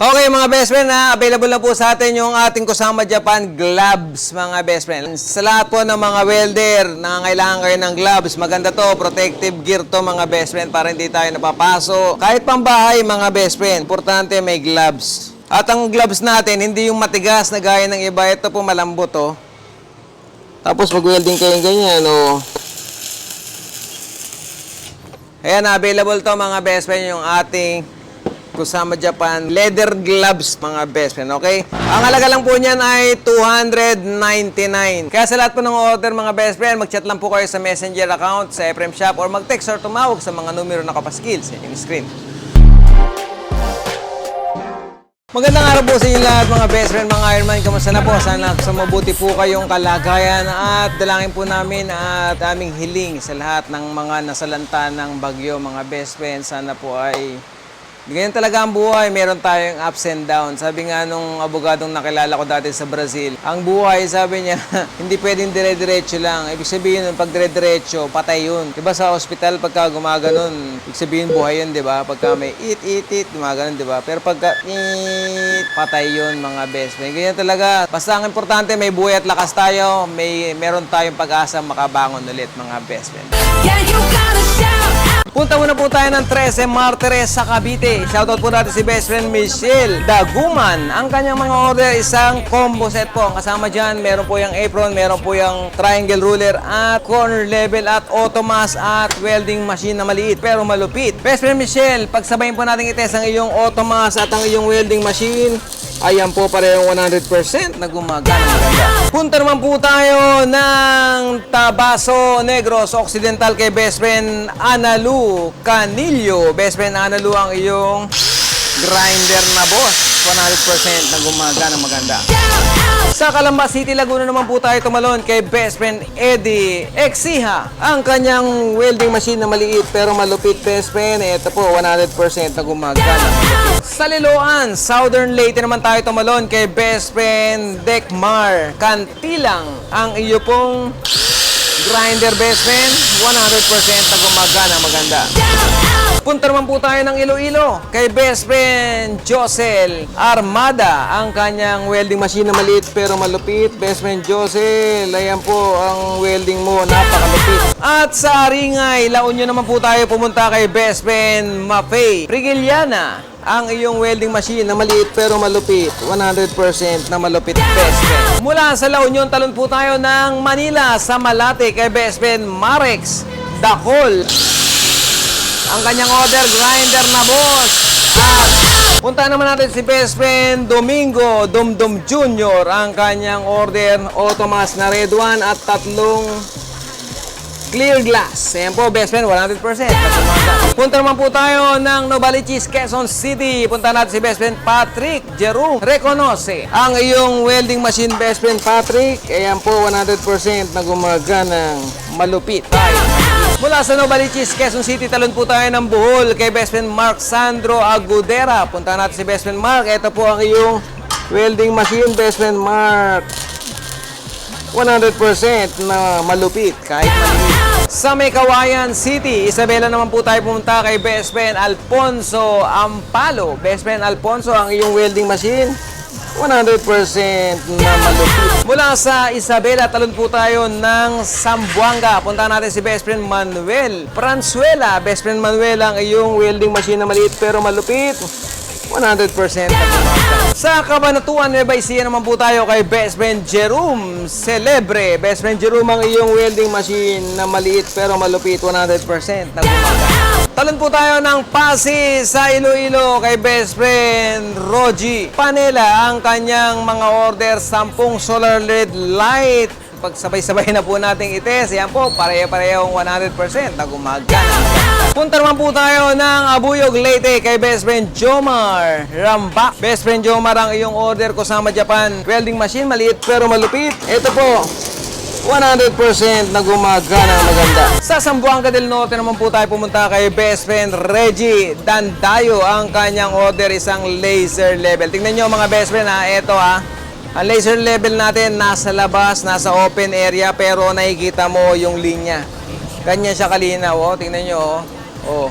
Okay mga best friend ha, available na po sa atin yung ating Kusama Japan gloves mga best friend. Sa lahat po ng mga welder, nangangailangan kayo ng gloves, maganda to, protective gear to mga best friend para hindi tayo napapaso. Kahit pang bahay mga best friend, importante may gloves. At ang gloves natin, hindi yung matigas na gaya ng iba, ito po malambot to. Tapos mag-welding kayo ganyan, oh. Ayan, available to mga best friend yung ating Kusama Japan leather gloves mga best friend, okay? Ang halaga lang po niyan ay 299. Kaya sa lahat po ng order mga best friend, mag-chat lang po kayo sa messenger account sa Ephraim Shop or mag-text or tumawag sa mga numero na kapaskil sa inyong screen. Magandang araw po sa inyo lahat mga best friend, mga Ironman. Kamusta na po? Sana sa mabuti po kayong kalagayan at dalangin po namin at aming hiling sa lahat ng mga nasalanta ng bagyo mga best friend. Sana po ay Ganyan talaga ang buhay, meron tayong ups and downs. Sabi nga nung abogadong nakilala ko dati sa Brazil, ang buhay, sabi niya, hindi pwedeng dire-diretso lang. Ibig sabihin nun, pag dire-diretso, patay yun. Diba sa hospital, pagka gumaganon, ibig sabihin buhay yun, di ba? Pagka may eat, eat, eat, gumaganon, di ba? Pero pagka eat, patay yun, mga best friend. Ganyan talaga. Basta ang importante, may buhay at lakas tayo, may meron tayong pag-asa makabangon ulit, mga best friend. Yeah, you gotta. Punta muna po tayo ng 13 Martires sa Cavite. Shoutout po natin si best friend Michelle Daguman. Ang kanyang mga order, isang combo set po. Ang kasama dyan, meron po yung apron, meron po yung triangle ruler at corner level at automas at welding machine na maliit pero malupit. Best friend Michelle, pagsabayin po natin itest ang iyong automas at ang iyong welding machine. Ayan po parehong 100% na gumagana maganda. Punta naman po tayo ng Tabaso Negros Occidental kay best friend Analu Canillo. Best friend Analu ang iyong grinder na boss. 100% na gumagana maganda. Sa Calamba City, Laguna naman po tayo tumalon kay best friend Eddie Exiha. Ang kanyang welding machine na maliit pero malupit best friend. Ito po, 100% na gumagana. Sa Liloan, Southern Leyte naman tayo tumalon kay best friend Dekmar Kantilang. Ang iyo pong grinder best friend, 100% na gumagana maganda. Punta naman po tayo ng Iloilo kay best friend Josel Armada. Ang kanyang welding machine na maliit pero malupit. Best friend Josel, ayan po ang welding mo, napakalupit. At sa Ringay, La naman po tayo pumunta kay best friend Mapay Prigiliana. Ang iyong welding machine na maliit pero malupit. 100% na malupit best friend. Mula sa La Union, talon po tayo ng Manila sa Malate kay best friend Marex Dacol. Ang kanyang order, grinder na boss. At punta naman natin si best friend Domingo Dumdum Jr. Ang kanyang order, automas na red one at tatlong clear glass. Ayan po, best friend, 100%. Punta naman po tayo ng Novaliches, Quezon City. Punta natin si best friend Patrick Jerome Reconoce. Ang iyong welding machine, best friend Patrick. Ayan po, 100% na gumaganang malupit. Tayo. Mula sa Novaliches, Quezon City, talon po tayo ng Bohol kay best friend Mark Sandro Agudera. Punta natin si best friend Mark. Ito po ang iyong welding machine, best friend Mark. 100% na malupit kahit maliit. Sa Mekawayan City, Isabela naman po tayo pumunta kay best friend Alfonso Ampalo. Best friend Alfonso, ang iyong welding machine, 100% na malupit. Mula sa Isabela, talon po tayo ng Sambuanga. Punta natin si best friend Manuel Franzuela. Best friend Manuel, ang iyong welding machine na maliit pero malupit. 100% na gumagana. Sa Cabanatuan, Nueva Ecija naman po tayo kay best friend Jerome Celebre. Best friend Jerome ang iyong welding machine na maliit pero malupit, 100% na gumagana. Talon po tayo ng Pasig sa Iloilo kay best friend Roji Panela. Ang kanyang mga order, 10 solar LED light. Pagsabay-sabay na po nating ites, yan po, pareho-parehong 100% na gumagana. Punta naman po tayo ng Abuyog Leyte kay best friend Jomar Rambak. Best friend Jomar ang iyong order ko sa Japan. Welding machine, maliit pero malupit. Ito po, 100% na gumagana maganda. Sa Zamboanga del Norte naman po tayo pumunta kay best friend Reggie Dandayo. Ang kanyang order isang laser level. Tingnan nyo mga best friend ha, ito ha. Ang laser level natin nasa labas, nasa open area pero nakikita mo yung linya. Ganyan siya kalinaw, oh. Tingnan nyo, oh. Oh.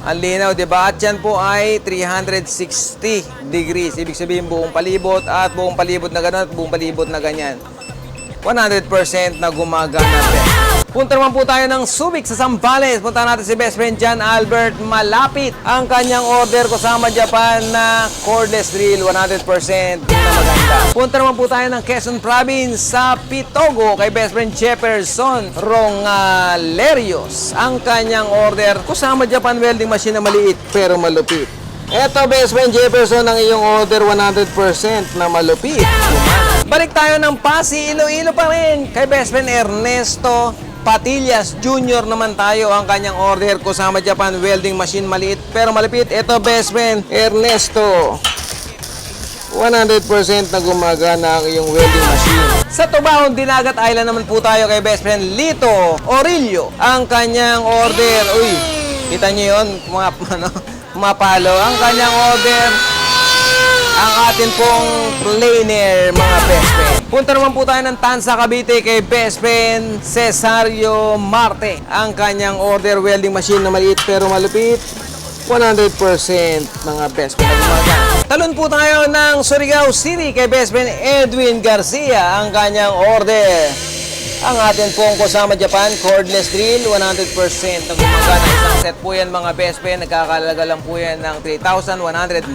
Ang linaw, di ba? At yan po ay 360 degrees. Ibig sabihin buong palibot at buong palibot na gano'n at buong palibot na ganyan. 100% na gumagana. Punta naman po tayo ng Subic sa Zambales. Punta natin si best friend John Albert. Malapit ang kanyang order kasama Japan na cordless drill. 100% na maganda. Punta naman po tayo ng Quezon Province sa Pitogo kay best friend Jefferson Rongalerios. Ang kanyang order kasama Japan welding machine na maliit pero malupit. Eto, best friend Jefferson, ang iyong order 100% na malupit. Balik tayo ng Pasi, Iloilo pa rin. Kay best friend Ernesto Patillas Jr. naman tayo ang kanyang order kasama Japan welding machine maliit pero malupit. Ito best friend Ernesto. 100% na gumagana ang iyong welding machine. Sa Tubaon, Dinagat Island naman po tayo kay best friend Lito Orillo. Ang kanyang order, uy, kita niyo yun, mga, ano, mapalo. Ang kanyang order, ang atin pong planer, mga best friend. Punta naman po tayo ng Tansa, Cavite kay best friend Cesario Marte. Ang kanyang order welding machine na maliit pero malupit. 100% mga best friend na gumagana. Talon po tayo ng Surigao City kay best friend Edwin Garcia. Ang kanyang order. Ang atin pong kasama Japan, cordless drill, 100% na gumagana. Isang set po yan mga best friend. Nagkakalaga lang po yan ng 3,199.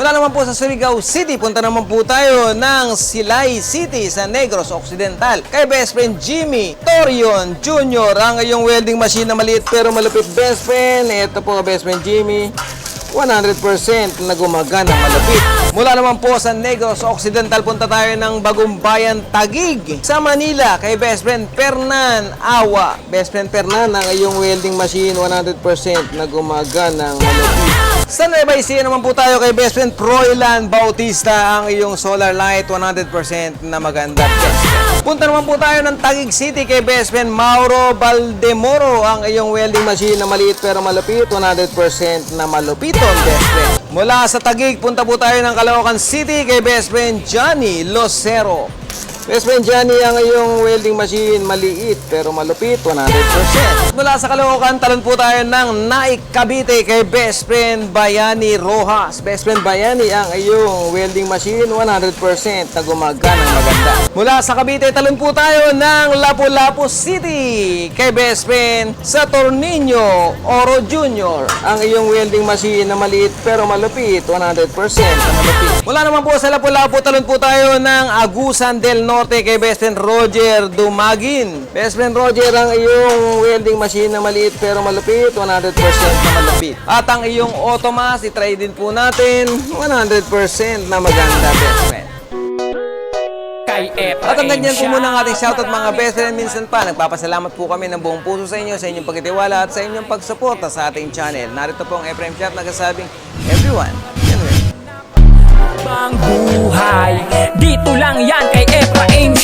Wala naman po sa Surigao City. Punta naman po tayo ng Silay City sa Negros Occidental. Kay best friend Jimmy Torion Jr. Ang iyong welding machine na maliit pero malupit best friend. Ito po best friend Jimmy. 100% na gumagana malapit. Mula naman po sa Negros Occidental, punta tayo ng Bagong Bayan Tagig sa Manila kay best friend Fernan Awa. Best friend Fernan, ang iyong welding machine 100% na gumagana malapit. Sa Nueva Ecija naman po tayo kay best friend Froilan Bautista, ang iyong solar light 100% na maganda. Punta naman po tayo ng Taguig City kay best friend Mauro Valdemoro, ang iyong welding machine na maliit pero malupit, 100% na malupiton best friend. Mula sa Taguig, punta po tayo ng Caloocan City kay best friend Johnny Losero. Friend Johnny, ang iyong welding machine maliit pero malupit, 100%. Mula sa Caloocan, talon po tayo ng Naik Cavite kay best friend Bayani Rojas. Best friend Bayani, ang iyong welding machine 100% na gumagana maganda. Mula sa Cavite, talon po tayo ng Lapu-Lapu City kay best friend sa Tornillo Oro Jr. Ang iyong welding machine na maliit pero malupit, 100% na malupit. Mula naman po sa Lapu-Lapu, talon po tayo ng Agusan del Norte kay best friend Roger Dumagin. Best friend Roger, ang iyong welding machine na maliit pero malupit, 100% na malupit. At ang iyong Automas, itry din po natin, 100% na maganda best friend. At ang ganyan po muna ang ating shoutout mga best friend. Minsan pa, nagpapasalamat po kami ng buong puso sa inyo, sa inyong pagkitiwala at sa inyong pagsuporta sa ating channel. Narito po ang Ephraim Shop nagsasabing, everyone, can win. Bang buhay. Dito lang yan kay Ephraim Siya